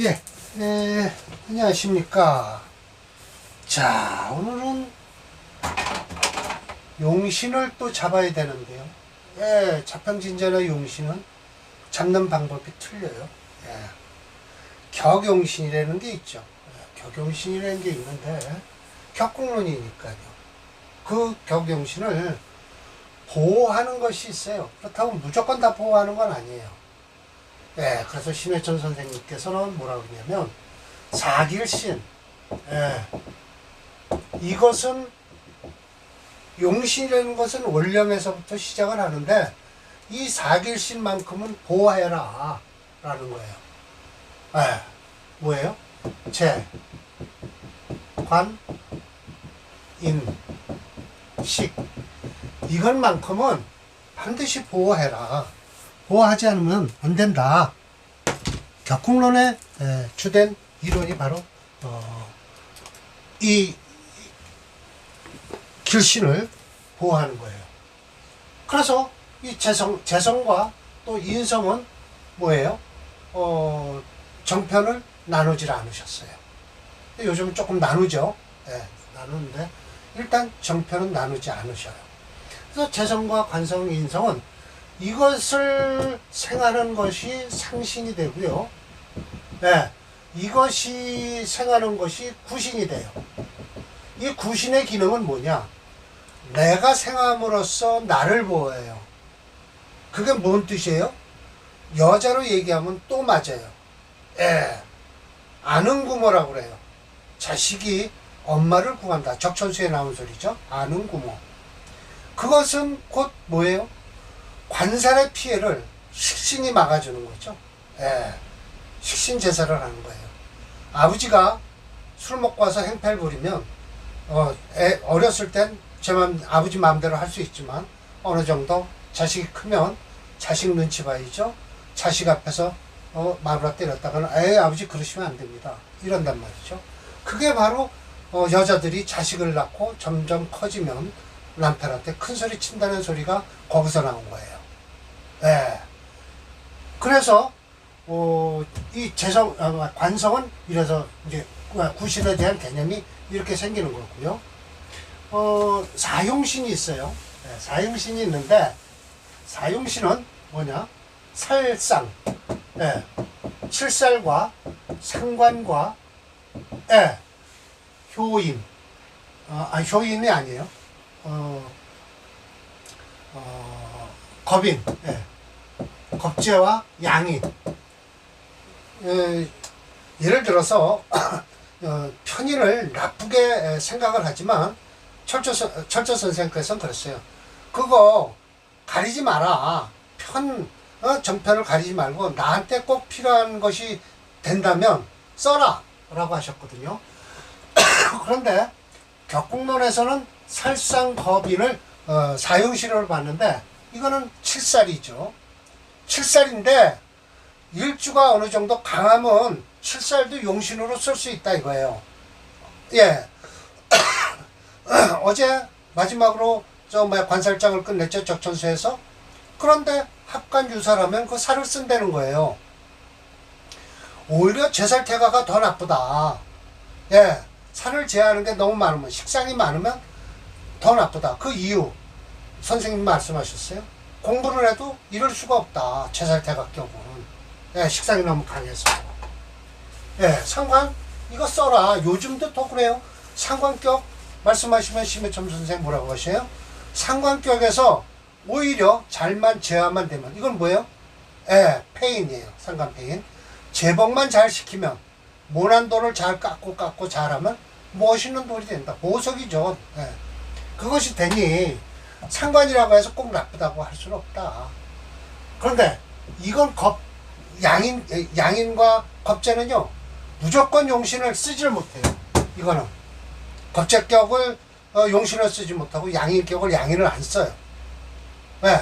예, 에, 안녕하십니까. 자, 오늘은 용신을 또 잡아야 되는데요. 예, 자평진자나 용신은 잡는 방법이 틀려요. 예. 격용신이라는 게 있죠. 예, 격용신이라는 게 있는데, 격국론이니까요. 그 격용신을 보호하는 것이 있어요. 그렇다고 무조건 다 보호하는 건 아니에요. 예, 그래서 신해천 선생님께서는 뭐라 그러냐면 사길신 예, 이것은 용신이라는 것은 원령에서부터 시작을 하는데 이 사길신만큼은 보호해라 라는 거예요. 예, 뭐예요? 재, 관, 인, 식 이것만큼은 반드시 보호해라. 보호하지 않으면 안 된다. 격국론의 에, 주된 이론이 바로 어, 이 길신을 보호하는 거예요. 그래서 이 재성, 재성과 또 인성은 뭐예요? 어, 정편을 나누질 않으셨어요. 요즘은 조금 나누죠. 예, 나누는데 일단 정편은 나누지 않으셔요. 그래서 재성과 관성, 인성은 이것을 생하는 것이 상신이 되고요. 네, 이것이 생하는 것이 구신이 돼요. 이 구신의 기능은 뭐냐? 내가 생함으로써 나를 보호해요. 그게 뭔 뜻이에요? 여자로 얘기하면 또 맞아요. 예. 아는 구모라고 그래요. 자식이 엄마를 구한다. 적천수에 나온 소리죠. 아는 구모. 그것은 곧 뭐예요? 관살의 피해를 식신이 막아주는 거죠. 예. 식신 제사를 하는 거예요. 아버지가 술 먹고 와서 행패를 부리면 어, 애, 어렸을 땐 제 맘, 아버지 마음대로 할 수 있지만 어느 정도 자식이 크면 자식 눈치 봐야죠. 자식 앞에서 어, 마누라 때렸다가는 에이 아버지 그러시면 안 됩니다. 이런단 말이죠. 그게 바로 어, 여자들이 자식을 낳고 점점 커지면 남편한테 큰 소리 친다는 소리가 거기서 나온 거예요. 예. 그래서 어, 이 재성 아, 관성은 이래서 이제 구신에 대한 개념이 이렇게 생기는 거고요. 어, 사용신이 있어요. 예, 사용신이 있는데 사용신은 뭐냐? 살상, 예, 칠살과 상관과 예, 효임, 어, 아 효임이 아니에요. 어, 어, 겁인, 예. 겁제와 양인. 예, 예를 들어서 어, 편인을 나쁘게 생각을 하지만 철저, 선- 철저 선생께서는 그랬어요. 그거 가리지 마라. 편, 어, 정편을 가리지 말고 나한테 꼭 필요한 것이 된다면 써라. 라고 하셨거든요. 그런데 격국론에서는 살상겁인을 어, 사용시료를 봤는데 이거는 칠살이죠. 칠살인데 일주가 어느 정도 강하면 칠살도 용신으로 쓸 수 있다 이거예요. 예. 어제 마지막으로 저 뭐야 관살장을 끝냈죠 적천수에서. 그런데 합관 유사라면 그 살을 쓴다는 거예요. 오히려 제살 태가가 더 나쁘다. 예. 살을 제하는 게 너무 많으면 식상이 많으면 더 나쁘다. 그 이유 선생님 말씀하셨어요. 공부를 해도 이럴 수가 없다. 제살태각격은 예, 식상이 너무 강해서. 예, 상관 이거 써라. 요즘도 또 그래요. 상관격 말씀하시면 심해점 선생 뭐라고 하셔요? 상관격에서 오히려 잘만 제어만 되면 이건 뭐예요? 예, 페인이에요. 상관 페인. 제복만 잘 시키면 모난 돌을 잘 깎고 깎고 잘하면 멋있는 돌이 된다. 보석이죠. 예. 그것이 되니 상관이라고 해서 꼭 나쁘다고 할 수는 없다. 그런데 이건 겁 양인 양인과 겁제는요 무조건 용신을 쓰지를 못해요. 이거는 겁제격을 어, 용신을 쓰지 못하고 양인격을 양인을 안 써요. 네.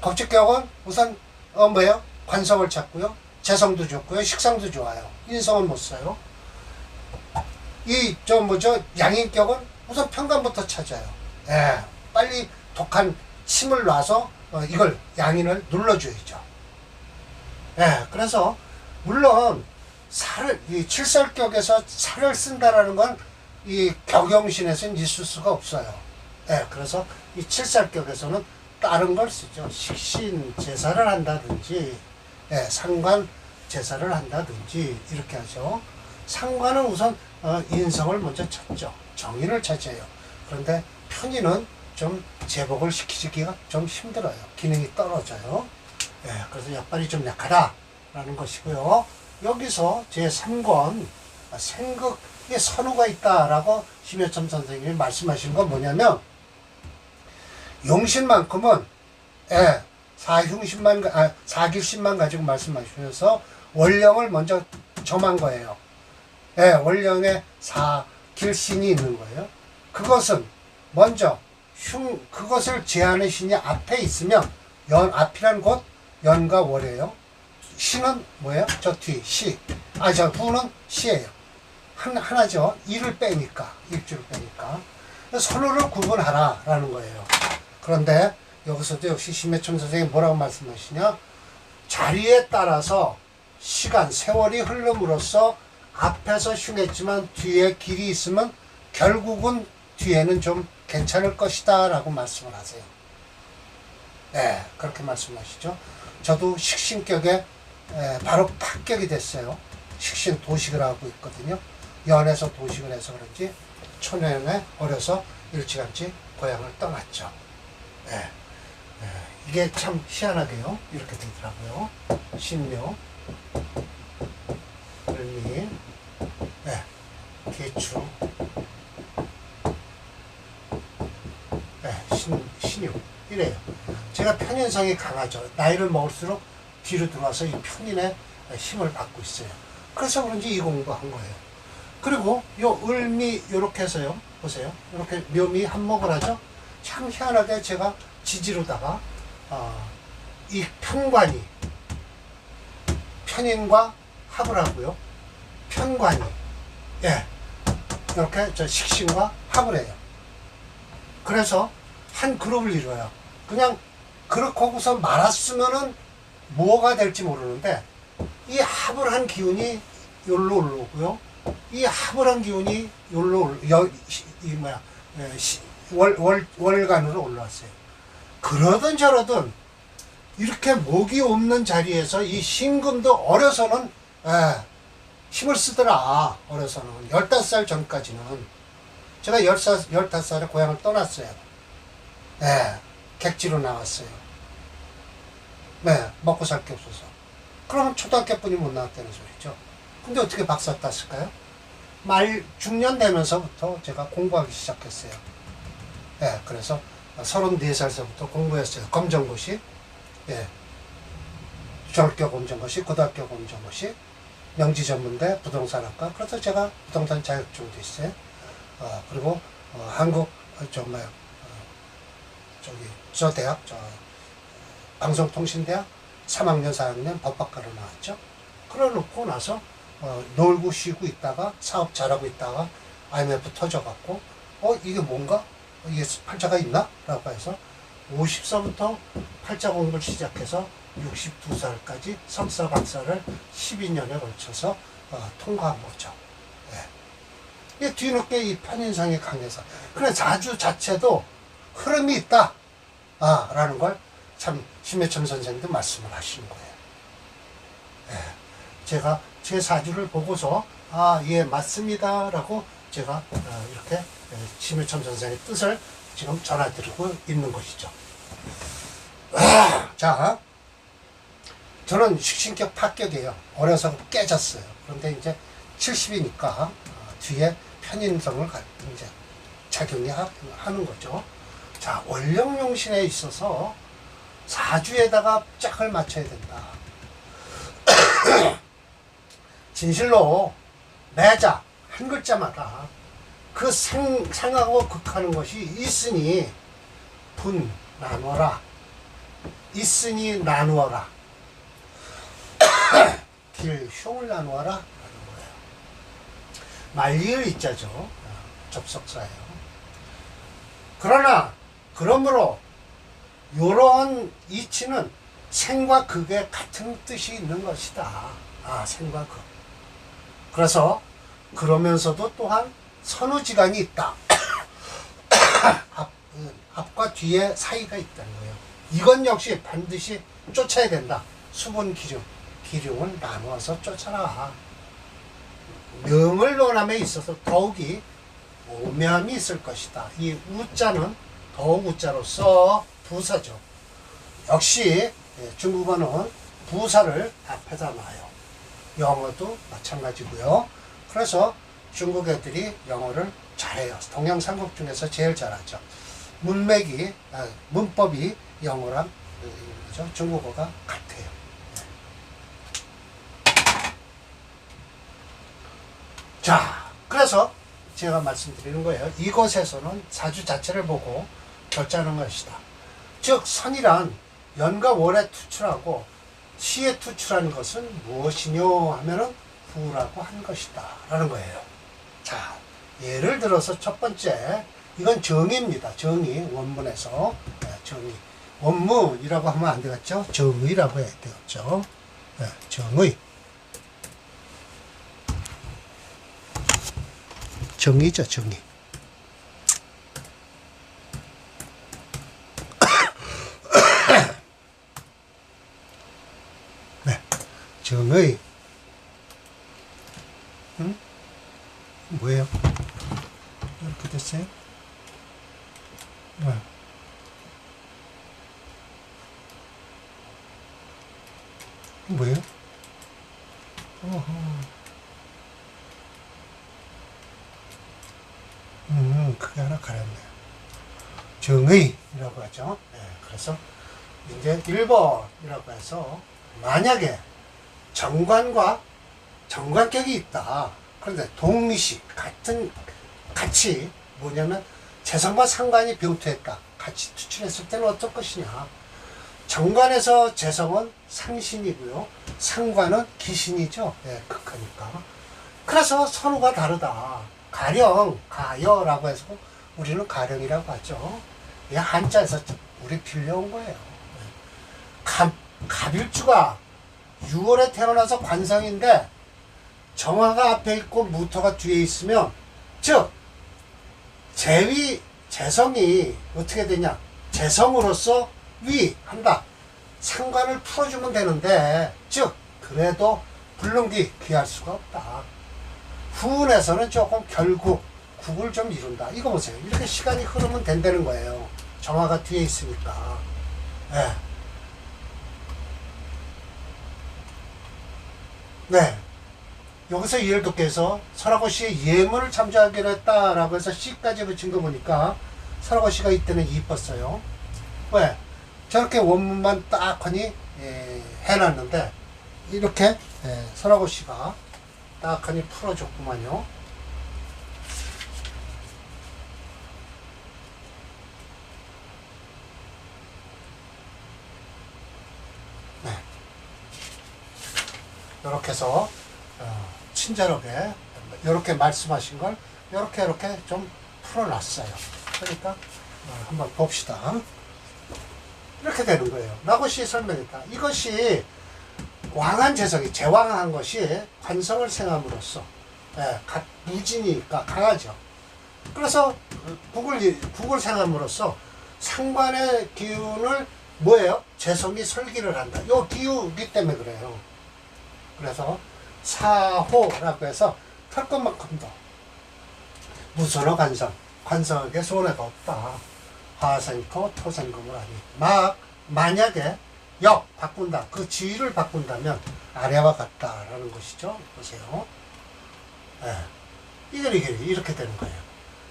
겁제격은 우선 어 뭐예요? 관성을 찾고요. 재성도 좋고요. 식상도 좋아요. 인성은 못 써요. 이 저 뭐죠 양인격은 우선 평간부터 찾아요. 예, 빨리 독한 침을 놔서 어, 이걸 양인을 눌러줘야죠. 예, 그래서 물론 살을 이 칠살격에서 살을 쓴다라는 건 이 격용신에서는 있을 수가 없어요. 예, 그래서 이 칠살격에서는 다른 걸 쓰죠. 식신 제사를 한다든지, 예, 상관 제사를 한다든지 이렇게 하죠. 상관은 우선 어, 인성을 먼저 찾죠. 정인을 찾아요. 그런데 편인은 좀 제복을 시키기가 좀 힘들어요. 기능이 떨어져요. 예, 그래서 약발이 좀 약하다라는 것이고요. 여기서 제 3권 생극의 선우가 있다라고 심여점 선생님이 말씀하신 건 뭐냐면 용신만큼은 예, 사흉신만 가- 아, 사길신만 가지고 말씀하시면서 원령을 먼저 점한 거예요. 예, 원령에 사길신이 있는 거예요. 그것은 먼저 흉 그것을 제하는 신이 앞에 있으면 연 앞이란 곳 연과 월이에요. 시는 뭐예요? 저 뒤, 시. 아, 저 후는 시예요. 한, 하나죠. 일을 빼니까, 일주를 빼니까. 선호를 구분하라라는 거예요. 그런데 여기서도 역시 심해천 선생님이 뭐라고 말씀하시냐? 자리에 따라서 시간, 세월이 흐름으로써 앞에서 흉했지만 뒤에 길이 있으면 결국은 뒤에는 좀 괜찮을 것이다 라고 말씀을 하세요. 네, 그렇게 말씀하시죠. 저도 식신격에 에, 바로 합격이 됐어요. 식신 도식을 하고 있거든요. 연에서 도식을 해서 그런지 초년에 어려서 일찌감치 고향을 떠났죠. 네. 에, 이게 참 희한하게요. 이렇게 되더라고요. 신묘, 을미, 네. 개추, 네. 신, 신유. 이래요. 제가 편인성이 강하죠. 나이를 먹을수록 뒤로 들어와서 이 편인의 힘을 받고 있어요. 그래서 그런지 이 공부한 거예요. 그리고 요 을미 요렇게 해서요. 보세요. 이렇게 묘미 한몫을 하죠. 참 희한하게 제가 지지로다가 어, 이 편관이 편인과 합을 하고요. 편관이 예 이렇게 저 식신과 합을 해요. 그래서 한 그룹을 이루어요. 그냥 그렇게 하고서 말았으면은 뭐가 될지 모르는데 이 합을 한 기운이 요로 올라오고요. 이 합을 한 기운이 올- 여, 시- 이 뭐야 예, 시- 월, 월, 월간으로 올라왔어요. 그러든 저러든 이렇게 목이 없는 자리에서 이 신금도 어려서는 예, 힘을 쓰더라. 어려서는 15살 전까지는 제가 10살, 15살에 고향을 떠났어요. 예, 객지로 나왔어요. 네, 먹고 살 게 없어서. 그러면 초등학교 뿐이 못 나왔다는 소리죠. 근데 어떻게 박사 땄을까요? 말 중년 되면서부터 제가 공부하기 시작했어요. 예, 그래서 34살서부터 공부했어요. 검정고시, 예, 중학교 검정고시, 고등학교 검정고시, 명지전문대 부동산학과. 그래서 제가 부동산 자격증도 있어요. 어, 그리고 어, 한국 어, 저기 저 대학 저 방송통신대학 3학년 4학년 법학과로 나왔죠. 그래놓고 나서 어, 놀고 쉬고 있다가 사업 잘하고 있다가 IMF 터져갖고 어 이게 뭔가 이게 팔자가 있나? 라고 해서 50서부터 팔자 공부를 시작해서 62살까지 석사 박사를 12년에 걸쳐서 어, 통과한 거죠. 예. 이 뒤늦게 이 편인성이 강해서 그래 자주 자체도 흐름이 있다 아, 라는 걸 참 심해천 선생님도 말씀을 하시는 거예요. 예. 제가 제 사주를 보고서 아, 예, 맞습니다 라고 제가 어, 이렇게 예, 심해천 선생의 뜻을 지금 전해드리고 있는 것이죠. 아, 자, 저는 식신격 파격이에요. 어려서 깨졌어요. 그런데 이제 70이니까 뒤에 편인성을 가- 이제 작용이 하, 하는 거죠. 자, 원령 용신에 있어서 사주에다가 짝을 맞춰야 된다. 진실로 매자 한 글자마다 그 생, 생하고 극하는 것이 있으니 분 나누어라. 있으니 나누어라. 길 흉을 나누어라. 말리을 이자죠. 어, 접속사예요. 그러나 그러므로 이런 이치는 생과 극의 같은 뜻이 있는 것이다. 아, 생과 극. 그래서 그러면서도 또한 선우지간이 있다. 앞, 음, 앞과 뒤에 사이가 있다는 거예요. 이건 역시 반드시 쫓아야 된다. 수분 기름, 기름을 나누어서 쫓아라. 명을 논함에 있어서 더욱이 오묘함이 있을 것이다. 이 우자는 더욱 우자로서 부사죠. 역시 예, 중국어는 부사를 앞에다 놔요. 영어도 마찬가지고요. 그래서 중국 애들이 영어를 잘해요. 동양 삼국 중에서 제일 잘하죠. 문맥이 아, 문법이 영어랑 어, 뭐죠? 중국어가 같아요. 자, 그래서 제가 말씀드리는 거예요. 이곳에서는 사주 자체를 보고 결정하는 것이다. 즉, 선이란 연과 월에 투출하고 시에 투출하는 것은 무엇이뇨 하면은 후라고 한 것이다. 라는 거예요. 자, 예를 들어서 첫 번째, 이건 정의입니다. 정의, 원문에서. 네, 정의. 원문이라고 하면 안 되겠죠? 정의라고 해야 되겠죠? 네, 정의. 정의죠, 정의. 네, 정 의. 응? 뭐예요? 이렇게 됐어요? 네. 뭐예요? 어허. 음, 그게 하나 가렸네요. 정의라고 하죠. 네, 그래서 이제 1번이라고 해서 만약에 정관과 정관격이 있다. 그런데 동시 같은 같이 뭐냐면 재성과 상관이 병투했다. 같이 투출했을 때는 어떨 것이냐. 정관에서 재성은 상신이고요. 상관은 기신이죠. 예, 극하니까. 그래서 선호가 다르다. 가령, 가여라고 해서 우리는 가령이라고 하죠. 이 한자에서 우리 빌려온 거예요. 예. 갑, 갑일주가 6월에 태어나서 관성인데 정화가 앞에 있고 무토가 뒤에 있으면 즉 재위 재성이 어떻게 되냐? 재성으로서 위 한다. 상관을 풀어주면 되는데 즉 그래도 불능기 귀할 수가 없다. 후운에서는 조금 결국 국을 좀 이룬다. 이거 보세요. 이렇게 시간이 흐르면 된다는 거예요. 정화가 뒤에 있으니까. 예. 네. 여기서 위해서 설하고 씨의 예문을 참조하기로 했다라고 해서 씨까지 붙인 거 보니까 설하고 씨가 이때는 이뻤어요. 왜? 저렇게 원문만 딱 하니 예, 해놨는데 이렇게 예, 설하고 씨가 딱 하니 풀어줬구만요. 네. 해서 어, 친절하게 이렇게 말씀하신 걸 이렇게 이렇게 좀 풀어놨어요. 그러니까 어, 한번 봅시다. 이렇게 되는 거예요. 라고시 설명했다. 이것이 왕한 재성이 제왕한 것이 관성을 생함으로써 예, 각 무진이니까 강하죠. 그래서 국을 국을 생함으로써 상관의 기운을 뭐예요? 재성이 설기를 한다. 요 기우기 때문에 그래요. 그래서 사호라고 해서 털 것만큼도 무선호 관성 관성에게 손해가 없다. 화생토 토생금을 하니 막 만약에 역 바꾼다 그 지위를 바꾼다면 아래와 같다라는 것이죠. 보세요. 예. 이게 이렇게 되는 거예요.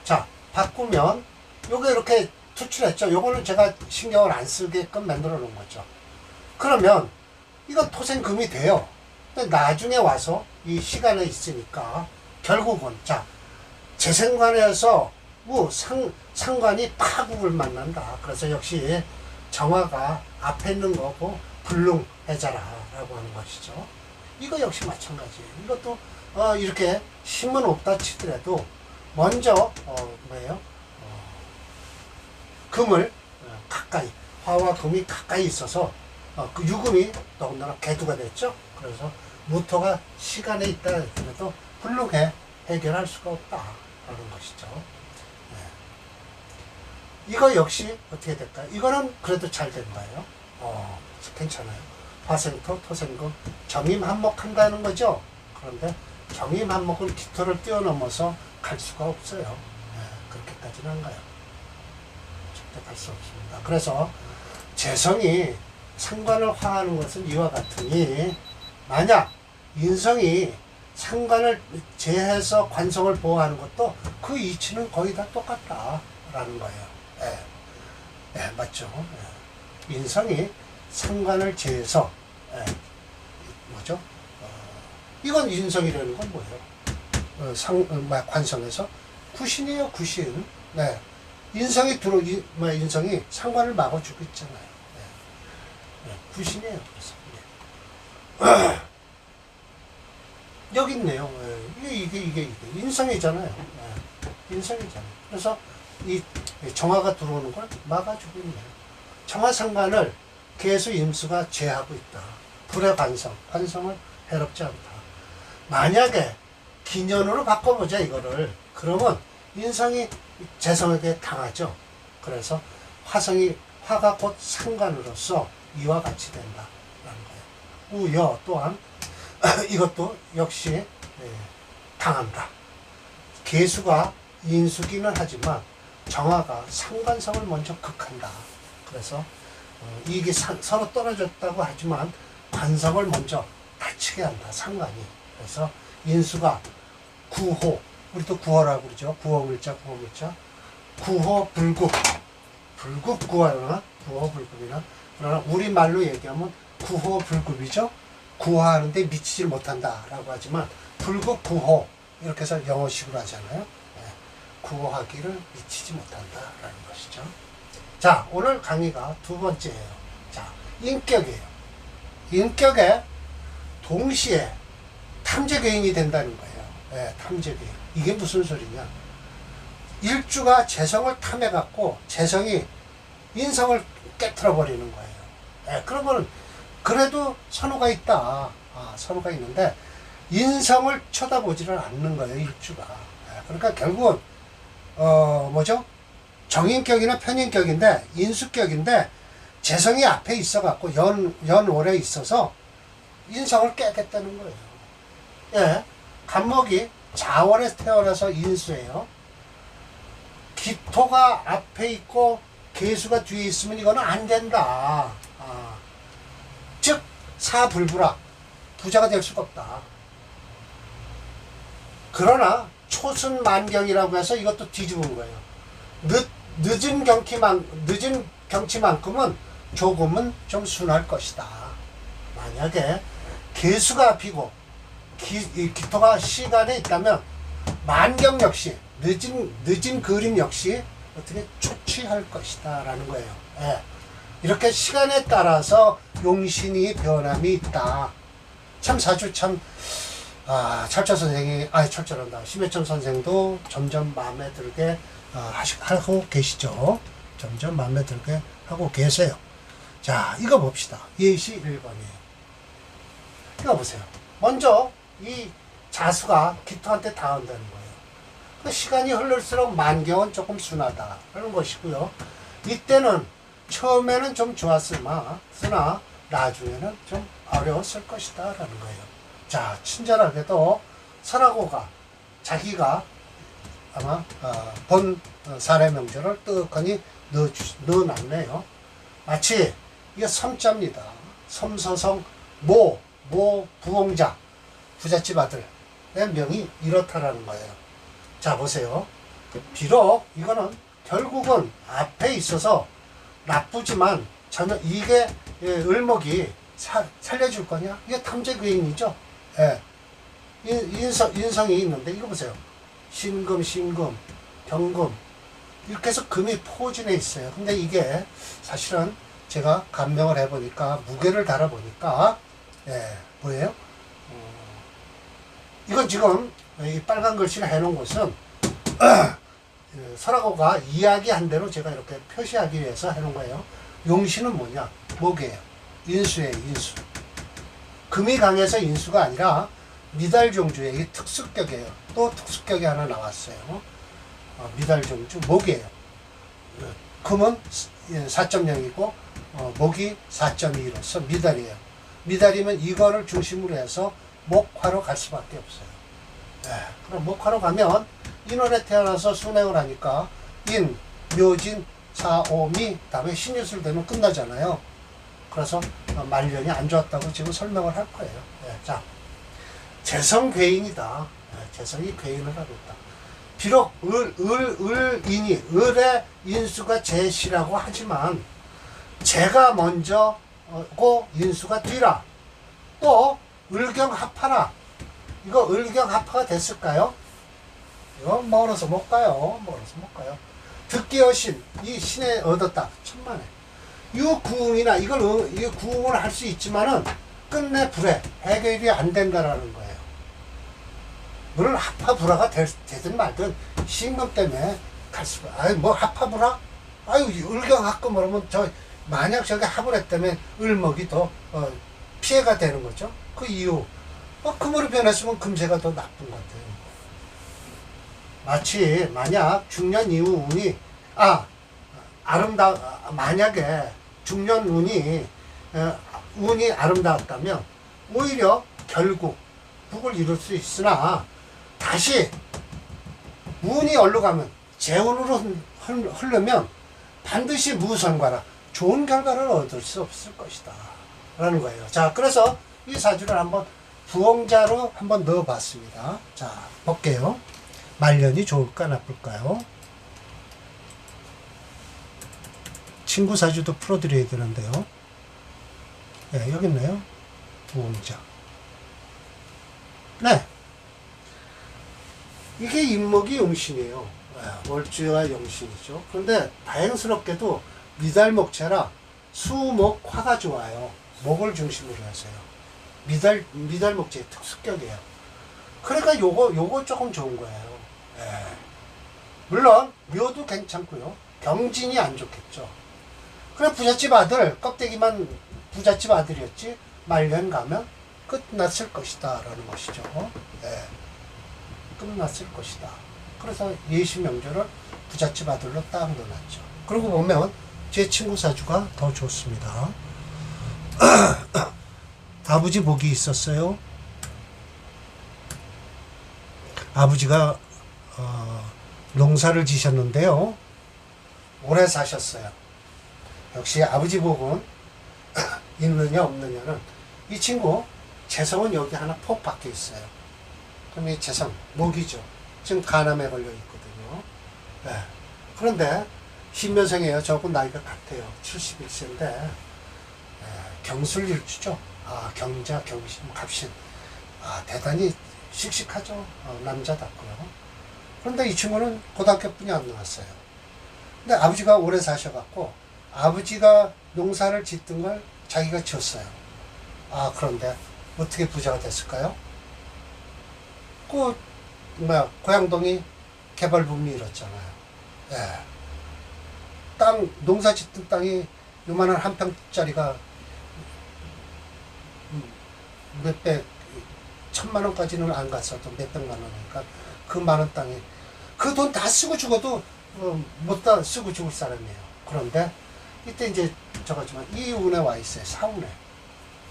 자 바꾸면 요게 이렇게 투출했죠. 요거는 제가 신경을 안 쓰게끔 만들어 놓은 거죠. 그러면 이건 토생금이 돼요 나중에 와서 이 시간에 있으니까 결국은 자 재생관에서 뭐 상, 상관이 파국을 만난다. 그래서 역시 정화가 앞에 있는 거고 불능해자라 라고 하는 것이죠. 이거 역시 마찬가지예요. 이것도 어, 이렇게 힘은 없다 치더라도 먼저 어, 뭐예요? 어, 금을 어, 가까이 화와 금이 가까이 있어서 어, 그 유금이 더군다나 개두가 됐죠. 그래서 무토가 시간에 있다 그래도 훌륭해 해결할 수가 없다라는 것이죠. 네. 이거 역시 어떻게 될까요? 이거는 그래도 잘된 거예요. 어, 괜찮아요. 화생토, 토생금, 정임 한목한다는 거죠. 그런데 정임 한목은 기토를 뛰어넘어서 갈 수가 없어요. 네, 그렇게까지는 안 가요. 절대 갈 수 없습니다. 그래서 재성이 상관을 화하는 것은 이와 같으니 만약 인성이 상관을 제해서 관성을 보호하는 것도 그 이치는 거의 다 똑같다라는 거예요. 예, 예, 맞죠. 예. 인성이 상관을 제해서 예, 뭐죠? 어, 이건 인성이라는 건 뭐예요? 어, 상, 어, 뭐야, 관성에서 구신이에요, 구신. 네. 인성이 들어, 인, 뭐야, 인성이 상관을 막아주고 있잖아요. 네. 네, 구신이에요, 그래서. 네. 여기 있네요. 예, 이게, 이게, 이게. 인성이잖아요. 예, 인성이잖아요. 그래서 이 정화가 들어오는 걸 막아주고 있네요. 정화 상관을 계속 임수가 제하고 있다. 불의 관성, 관성을 해롭지 않다. 만약에 기년으로 바꿔보자, 이거를. 그러면 인성이 재성에게 당하죠. 그래서 화성이, 화가 곧 상관으로서 이와 같이 된다. 우여 또한 이것도 역시 예, 당한다. 개수가 인수기는 하지만 정화가 상관성을 먼저 극한다. 그래서 어, 이게 사- 서로 떨어졌다고 하지만 관성을 먼저 다치게 한다. 상관이. 그래서 인수가 구호, 우리도 구호라고 그러죠. 구호물자, 구호물자. 구호 불급. 구호나 구호 불급이나 그러나 우리말로 얘기하면 구호 불급이죠. 구호하는데 미치질 못한다라고 하지만 불급 구호 이렇게 해서 영어식으로 하잖아요. 네. 구호하기를 미치지 못한다라는 것이죠. 자, 오늘 강의가 두 번째예요. 자, 인격이에요. 인격에 동시에 탐재개인이 된다는 거예요. 네, 탐재개인. 이게 무슨 소리냐? 일주가 재성을 탐해갖고 재성이 인성을 깨트려 버리는 거예요. 네, 그러면 그래도 선호가 있다. 아, 선호가 있는데 인성을 쳐다보지를 않는 거예요, 일주가. 네, 그러니까 결국은 어 뭐죠? 정인격이나 편인격인데 인수격인데 재성이 앞에 있어 갖고 연 연월에 있어서 인성을 깨겠다는 거예요. 예, 간목이 자월에 태어나서 인수예요. 기토가 앞에 있고 개수가 뒤에 있으면 이거는 안 된다. 아. 즉 사불부라 부자가 될 수가 없다. 그러나 초순만경이라고 해서 이것도 뒤집은 거예요. 늦, 늦은 경치만 늦은 경치만큼은 조금은 좀 순할 것이다. 만약에 개수가 앞이고 기, 이 기토가 시간에 있다면 만경 역시 늦은 늦은 그림 역시 어떻게 초취할 것이다라는 거예요. 예. 이렇게 시간에 따라서 용신이 변함이 있다. 참 사주 참 아, 철철 선생이 아 철철한다. 심해천 선생도 점점 마음에 들게 아, 하시, 하고 계시죠. 점점 마음에 들게 하고 계세요. 자, 이거 봅시다. 예시 1번이에요. 이거 보세요. 먼저 이 자수가 기토한테 닿는다는 거예요. 그 시간이 흐를수록 만경은 조금 순하다. 그런 것이고요. 이때는 처음에는 좀 좋았으나 쓰나 나중에는 좀 어려웠을 것이다. 라는 거예요. 자, 친절하게도 설하고가 자기가 아마 어, 본 어, 사례 명절을 뜨거니 넣어 넣어놨네요. 마치 이게 섬자입니다. 섬서성 모, 모 부엉자 부잣집 아들의 명이 이렇다라는 거예요. 자 보세요. 비록 이거는 결국은 앞에 있어서 나쁘지만 전혀 이게 예, 을목이 사- 살려줄 거냐? 이게 탐재귀인이죠. 예. 인, 인성, 인성이 있는데 이거 보세요. 신금, 신금, 경금 이렇게 해서 금이 포진해 있어요. 근데 이게 사실은 제가 감명을 해보니까 무게를 달아보니까 예, 뭐예요? 어, 이건 지금 이 빨간 글씨를 해놓은 것은 그 설하고가 이야기한 대로 제가 이렇게 표시하기 위해서 해놓은 거예요. 용신은 뭐냐? 목이에요. 인수예요, 인수. 금이 강해서 인수가 아니라 미달종주에 이 특수격이에요. 또 특수격이 하나 나왔어요. 어, 미달종주 목이에요. 어, 금은 4.0이고 어, 목이 4.2로서 미달이에요. 미달이면 이거를 중심으로 해서 목화로 갈 수밖에 없어요. 예, 그럼 목화로 가면 인월에 태어나서 순행을 하니까 인, 묘진, 사오미, 다음에 신유술 되면 끝나잖아요. 그래서 어, 말년이 안 좋았다고 지금 설명을 할 거예요. 예, 자, 재성 괴인이다. 예, 재성이 괴인을 하고 있다. 비록 을, 을, 을인이 을의 인수가 제시라고 하지만 제가 먼저고 인수가 뒤라. 또 을경합하라. 이거 을경합하가 됐을까요? 이거 멀어서 못 가요. 멀어서 못 가요. 듣기 여신 이 신에 얻었다. 천만에. 이 구웅이나 이걸 응- 이 구웅을 할 수 있지만은 끝내 불해 해결이 안 된다라는 거예요. 물론 합하불화가 될, 되든 말든 신금 때문에 갈 수가. 아니 뭐 합하불화? 아유 을경합금 그러면 저 만약 저게 합을 했다면 을목이 더 어, 피해가 되는 거죠. 그 이유. 어, 금으로 변했으면 금세가 더 나쁜 것 같아요. 마치 만약 중년 이후 운이 아 아름다 아, 만약에 중년 운이 어, 운이 아름다웠다면 오히려 결국 복을 이룰 수 있으나 다시 운이 얼로 가면 재운으로 흘- 흐르면 반드시 무선과라 좋은 결과를 얻을 수 없을 것이다. 라는 거예요. 자 그래서 이 사주를 한번 부엉자로 한번 넣어 봤습니다. 자 볼게요 말년이 좋을까 나쁠까요? 친구 사주도 풀어드려야 되는데요. 네, 여기 있네요. 부엉자. 네. 이게 인목이 용신이에요. 네, 월주와 용신이죠. 그런데 다행스럽게도 미달목체라 수목 화가 좋아요. 목을 중심으로 해서요. 미달 미달목체의 특수격이에요. 그러니까 요거 요거 조금 좋은 거예요. 예. 물론 묘도 괜찮고요. 경진이 안 좋겠죠. 그래 부잣집 아들 껍데기만 부잣집 아들이었지 말년 가면 끝났을 것이다 라는 것이죠. 예. 끝났을 것이다. 그래서 예시 명절을 부잣집 아들로 딱 넣어놨죠. 그러고 보면 제 친구 사주가 더 좋습니다. 아버지 복이 있었어요. 아버지가 어, 농사를 지셨는데요. 오래 사셨어요. 역시 아버지 복은 있느냐 없느냐는 이 친구 재성은 여기 하나 폭 박혀 있어요. 그럼 이 재성 목이죠. 지금 간암에 걸려 있거든요. 네. 그런데 신면생이에요. 저하고 나이가 같아요. 71세인데 경술일주죠. 아 경자, 경신, 갑신. 아 대단히 씩씩하죠. 어, 남자답고요. 그런데 이 친구는 고등학교뿐이 안 나왔어요. 근데 아버지가 오래 사셔갖고 아버지가 농사를 짓던 걸 자기가 지었어요. 아 그런데 어떻게 부자가 됐을까요? 그 뭐야 고양동이 개발붐이 일었잖아요. 예. 땅 농사 짓던 땅이 요만한 한 평짜리가 음, 몇백 천만 원까지는 안 갔어도 몇백만 원이니까 그 많은 땅에 그 돈 다 쓰고 죽어도 어, 못다 쓰고 죽을 사람이에요. 그런데 이때 이제 저거지만 이 운에 와 있어요. 사운에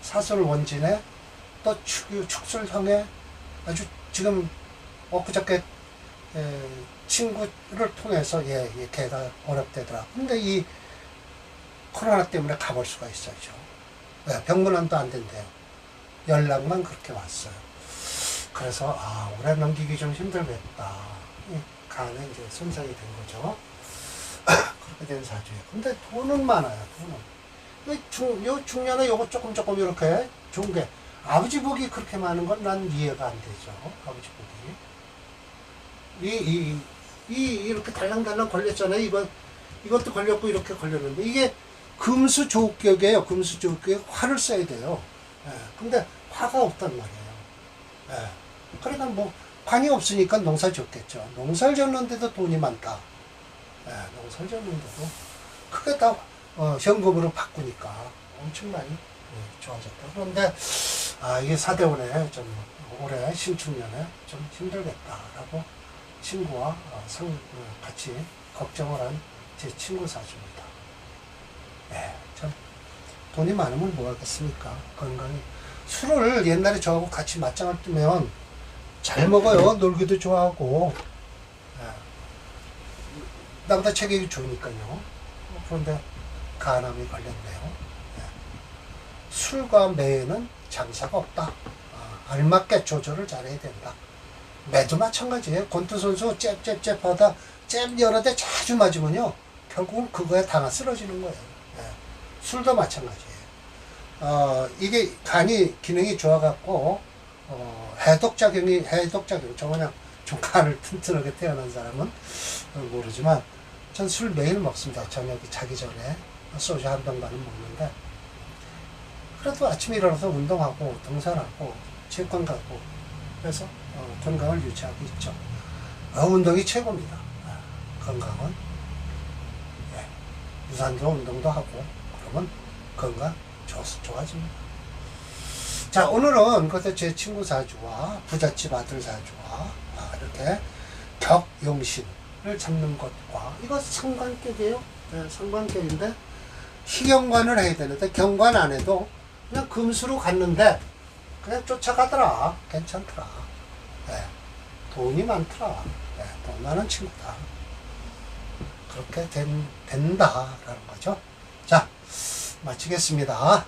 사술 원진에 또 축, 축술형에 아주 지금 엊그저께 에, 친구를 통해서 예, 예, 걔가 어렵대더라. 근데 이 코로나 때문에 가볼 수가 있었죠. 예, 병문안도 안 된대요. 연락만 그렇게 왔어요. 그래서 아 올해 넘기기 좀 힘들겠다. 이 간에 이제 손상이 된 거죠. 그렇게 된 사주예요. 근데 돈은 많아요. 돈은. 이 중, 요 중년에 요거 조금 조금 이렇게 좋은 게 아버지 복이 그렇게 많은 건 난 이해가 안 되죠. 아버지 복이. 이, 이, 이, 이렇게 달랑달랑 걸렸잖아요. 이건, 이것도 걸렸고 이렇게 걸렸는데 이게 금수 조격이에요. 금수 조격에 화를 써야 돼요. 예. 근데 화가 없단 말이에요. 예. 그러니까 뭐 관이 없으니까 농사 지었겠죠. 농사를 지었는데도 돈이 많다. 예, 농사를 지었는데도 크게 다 어, 현금으로 바꾸니까 엄청 많이 예, 좋아졌다. 그런데 아 이게 사대원에 좀 올해 신축년에 좀 힘들겠다라고 친구와 어, 상 어, 같이 걱정을 한 제 친구 사주입니다. 예, 참 돈이 많으면 뭐 하겠습니까? 건강히 술을 옛날에 저하고 같이 맞짱을 뜨면 잘 먹어요. 놀기도 좋아하고 예. 나보다 체격이 좋으니까요. 그런데 간암이 걸렸네요. 예. 술과 매에는 장사가 없다. 아, 알맞게 조절을 잘해야 된다. 매도 마찬가지예요. 권투 선수 잽잽잽 하다 잽 여러 대 자주 맞으면요. 결국은 그거에 당하 쓰러지는 거예요. 예. 술도 마찬가지예요. 어, 이게 간이 기능이 좋아갖고 어, 해독작용이 해독작용 저 그냥 좀 간을 튼튼하게 태어난 사람은 어, 모르지만 전 술 매일 먹습니다. 저녁에 자기 전에 소주 한병 반은 먹는데 그래도 아침에 일어나서 운동하고 등산하고 체육관 가고 그래서 어, 건강을 유지하고 있죠. 어, 운동이 최고입니다. 아, 건강은 예, 유산소 운동도 하고 그러면 건강 좋, 좋아집니다. 자 오늘은 그것도 제 친구 사주와 부잣집 아들 사주와 아, 이렇게 격용신을 잡는 것과 이거 상관격이에요. 네, 상관격인데 희경관을 해야 되는데 경관 안 해도 그냥 금수로 갔는데 그냥 쫓아가더라. 괜찮더라. 네, 돈이 많더라. 네, 돈 많은 친구다. 그렇게 된, 된다라는 거죠. 자, 마치겠습니다.